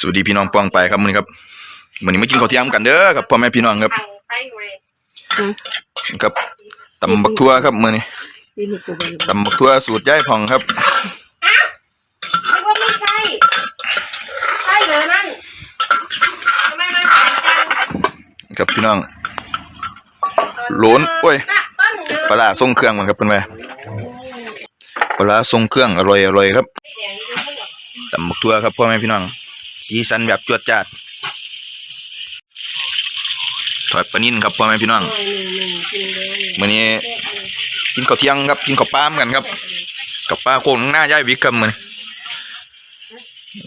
สวัสดีพี่น้องปองไปครับมื้อนี้ครับมื้อนี้มากินข้าวเที่ยงกันเด้อครับพ่อแม่พี่น้องครับทางไปเว้ยครับตำบักทั่วครับมื้อนี้นี่ลูกกูไปอยู่ตำบักทั่วสูตรยายผ่องครับอ้าวนึกว่าไม่ใช่ใช่เหรอนั่นทำไมมันแข็งจังครับพี่น้องโหลนโอ้ยต้นเนื้อปลาร้าทรงเครื่องมันครับเพิ่นว่าปลาร้าทรงเครื่องอร่อยอร่อยครับแดงอยู่ข้างหลังตำบักทั่วครับพ่อแม่พี่น้อง สีสันแบบจวดจ้าดทอดปลานิ่นครับพ่อแม่พี่น้องโอ้ยหนึ่งหนึ่งกินเลยมื้อนี้กินข้าวเที่ยงครับกินข้าวปลามกันครับกับปลาโคงหน้ายายวิกครับมื้อนี้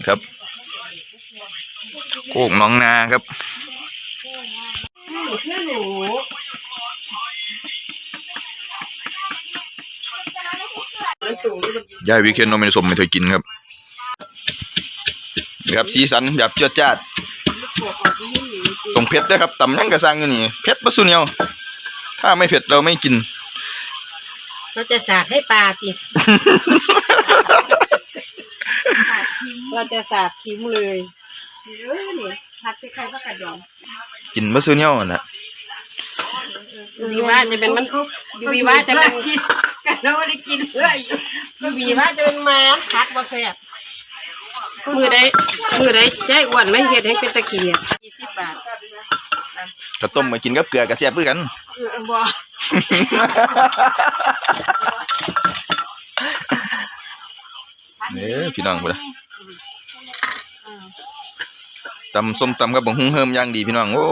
ครับโคกหน้องนาครับอืมเพื่อนหนูยายวิกเคนนมเป็นสมไม่เคยกินครับ นี่ครับสีสันแบบจวดจ้าดปวดออกที่นี่หนูกินตรงเผ็ดด้วยครับตำยังกระซังอยู่นี่เผ็ดปะสุเนียวถ้าไม่เผ็ดเราไม่กิน เราจะสากให้ปลาสิเราจะสากทิ้งเลยเออนี่ผัดใส่ไข่ผักกระดองกินปะสุเนียวน่ะดูวีว่าจะเป็นมันดูวีว่าจะเป็นกินกันเราไม่ได้กินเฮ้ยดูวีว่าจะเป็นแมวผัดบ่แซ่บ มือได้มือได้ใจอ้วนไม่เห็ดให้เป็นตะเกียบยี่สิบบาทข้าวต้มมากินกับเกลือกระเสียบเพื่อกันเออบ่เด้อพี่น้องพุ่นน่ะตำส้มตำกับบังฮุ้งเฮิมอย่างดีพี่น้องโอ้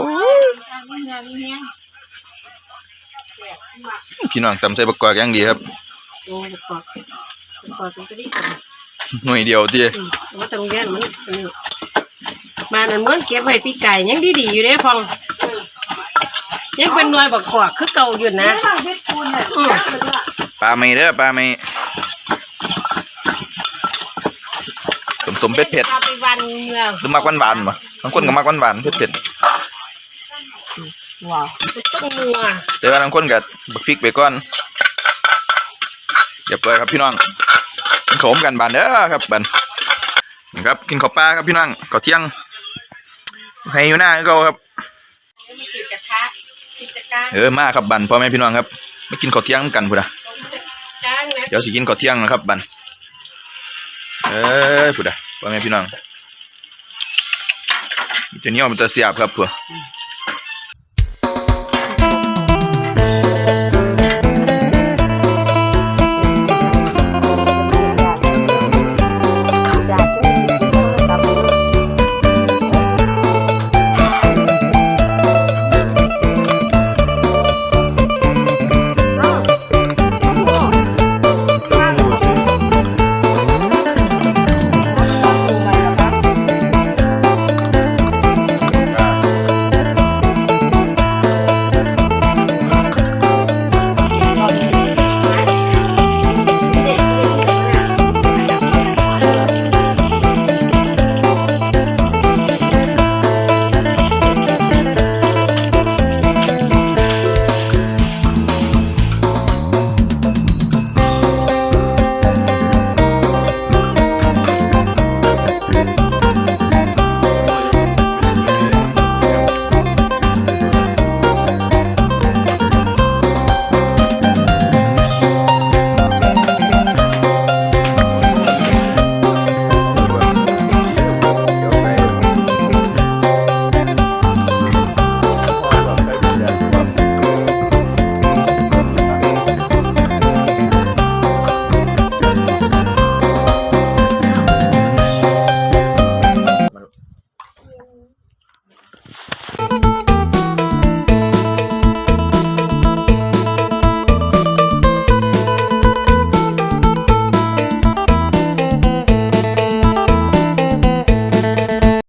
พี่น้องตำใส่บักกอกอย่างดีครับโอ้ยกอดกอดตรงนี้ก่อน หน่วยเดียวที่อืมว่าตรงแย่นมันอันนี้บ้านนั้นม้วนเก็บไว้ปีไก่ยังดีๆอยู่เด้ฟองยังเป็นหน่วยบักกอกคือเก่าอยู่นะอืมปลาไม่เด้อปลาไม่สมสมๆเผ็ดเผ็ดเอาไปวันเมืองๆหรือมักหวานหวานๆบ่บางคนก็มักหวานหวานๆเผ็ดเผ็ดว้าวต้องนัวๆแต่ว่าบางคนก็บักพริกไปก่อนเรียบร้อยครับพี่น้องกิน ขาวมกันบานเด้อครับบันนะครับกินข้าวปลาครับพี่น้องข้าวเที่ยงให้อยู่หน้าก็ครับติดกระทะติดตะกร้าเออมาครับบันพ่อแม่พี่น้องครับมากินข้าวเที่ยงกันพุ่นนะจ้างนะเดี๋ยวสิกินข้าวเที่ยงนะครับบันเออพุ่นนะพ่อแม่พี่น้องมีแต่เหนี้ยวมันจะเสียบครับพุ่นอ